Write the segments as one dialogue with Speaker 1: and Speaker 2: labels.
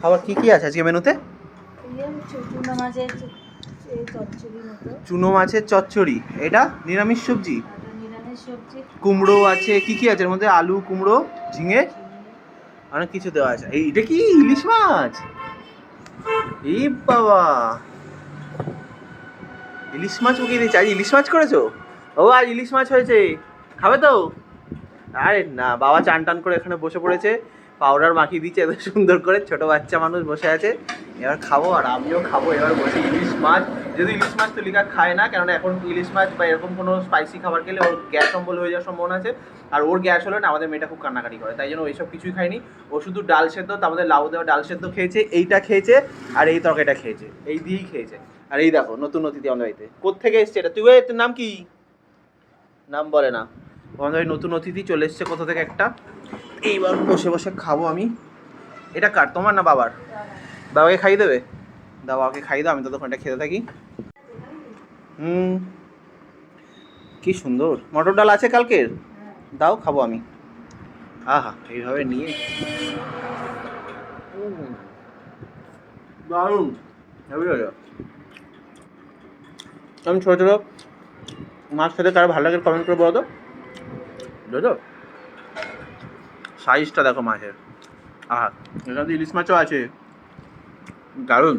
Speaker 1: খাবার কি কি আছে আজকে মেনুতে?
Speaker 2: ইয়ে চুনা মাছের চচ্চড়ি।
Speaker 1: এটা নিরামিষ সবজি? কুমড়ো আছে কি কি আছে এর মধ্যে? আলু কুমড়ো ঝিঙে? অনেক কিছু দেওয়া আছে। এই এটা কি ইলিশ মাছ? এই বাবা। ইলিশ মাছ ওকে দিয়েছে আজ ইলিশ মাছ করেছ? ও আজ ইলিশ মাছ হয়েছে। খাবে তো? আরে না বাবা চান টান করে এখানে বসে পড়েছে। পাউডার মাখিয়ে দিচ্ছে এত সুন্দর করে ছোট বাচ্চা মানুষ বসে আছে। এবার খাব আর আমিও খাব, এবার বসে ইলিশ মাছ। যদি ইলিশ মাছ তো লিখা খায় না, কেননা এখন ইলিশ মাছ বা এরকম কোনো স্পাইসি খাবার খেলে ওর গ্যাস অম্বল হয়ে যাওয়ার সম্ভাবনা আছে। আর ওর গ্যাস হলে না আমাদের মেয়েটা খুব কান্নাকাটি করে, তাই জন্য ওইসব কিছুই খায়নি। ও শুধু ডাল সেদ্ধ আমাদের লাউ দেওয়া ডাল সেদ্ধ খেয়েছে, এইটা খেয়েছে, আর এই তরকারিটা খেয়েছে, এই দিয়েই খেয়েছে। আর এই দেখো, নতুন অতিথি আমাদের বাড়িতে কোথেকে এসছে এটা? তুই তোর নাম কি? নাম বলে না। আমাদের নতুন অতিথি চলে এসছে কোথা থেকে একটা? এইবার বসে বসে খাব আমি। এটা কার, তোমার না বাবার? বাবাকে খাইয়ে দেবে? বাবাকে খাইয়ে দাও, আমি ততক্ষণ এটা খেতে থাকি। হুম। কি সুন্দর। মটর ডাল আছে কালকের? দাও, খাব আমি। আহা, এইভাবে নিয়ে। দারুণ। আমি ছোটো ছোটো মাছ খেতে কারও ভালো লাগে কমেন্ট করে বলো তো। সাইজটা দেখো মাছের আহা, এখানে ইলিশ মাছও আছে। দারুণ।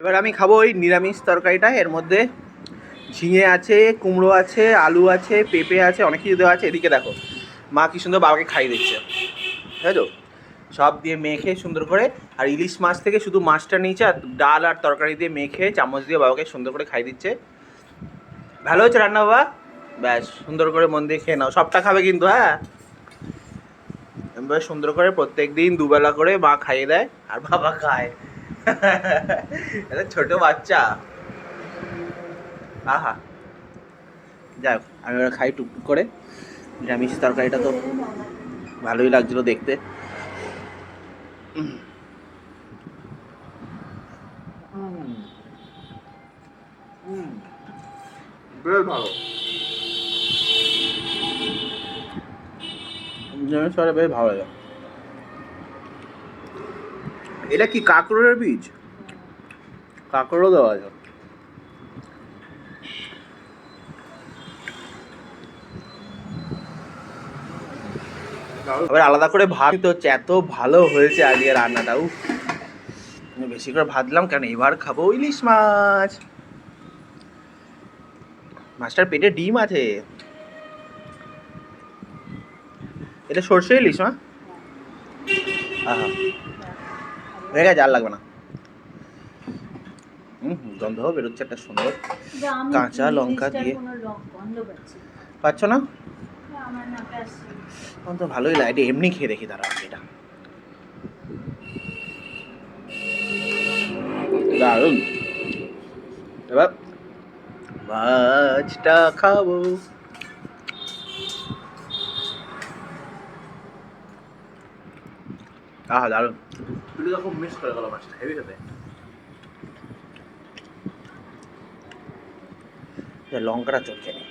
Speaker 1: এবার আমি খাব ওই নিরামিষ তরকারিটা। এর মধ্যে ঝিঙে আছে, কুমড়ো আছে, আলু আছে, পেঁপে আছে, অনেক কিছু দেওয়া আছে। এদিকে দেখো, মা কি সুন্দর বাবাকে খাইয়ে দিচ্ছে। তাই তো সব দিয়ে মেখে সুন্দর করে, আর ইলিশ মাছ থেকে শুধু মাছটা নিয়েছে, আর ডাল আর তরকারি দিয়ে মেখে চামচ দিয়ে বাবাকে সুন্দর করে খাই দিচ্ছে। ভালো হচ্ছে রান্না বাবা? ব্যাস, সুন্দর করে মন দিয়ে খেয়ে নাও। সবটা খাবে কিন্তু হ্যাঁ? সুন্দর করে প্রত্যেক দিন দুবেলা করে মা খাইয়ে দেয়, আর বাবা খায়। এটা ছোট বাচ্চা। আহা। যাই হোক, আমি ওরা খাই টুকটুক করে। নিরামিষ তরকারিটা তো ভালোই লাগছিল দেখতে। বেশ ভালো। তরকারি বেশ ভালো লাগে। এটা কি কাঁকরোলের বীজ? কাঁকরোলও দেওয়া আছে। আবার আলাদা করে ভাত তো হচ্ছে এত ভালো হয়েছে আজকে রান্নাটা উফ। বেশি করে ভাবলাম কেন? এবার খাব ইলিশ মাছ। মাছটার পেটে ডিম আছে। এটা সর্ষে ইলিশ মা? আহা। হয়ে গেছে আর লাগবে না। হুম গন্ধ বেরোচ্ছে একটা সুন্দর কাঁচা লঙ্কা দিয়ে।
Speaker 2: পাচ্ছি না। আমার
Speaker 1: তো ভালোই লাগে এমনি খেয়ে দেখি তারা এটা। দারুণ। এবার মাছটা খাব। আহা দারুণ তুই খুব মিস করে গেল মাছটা হেভি খেতে। লঙ্কাটা চলছে নি।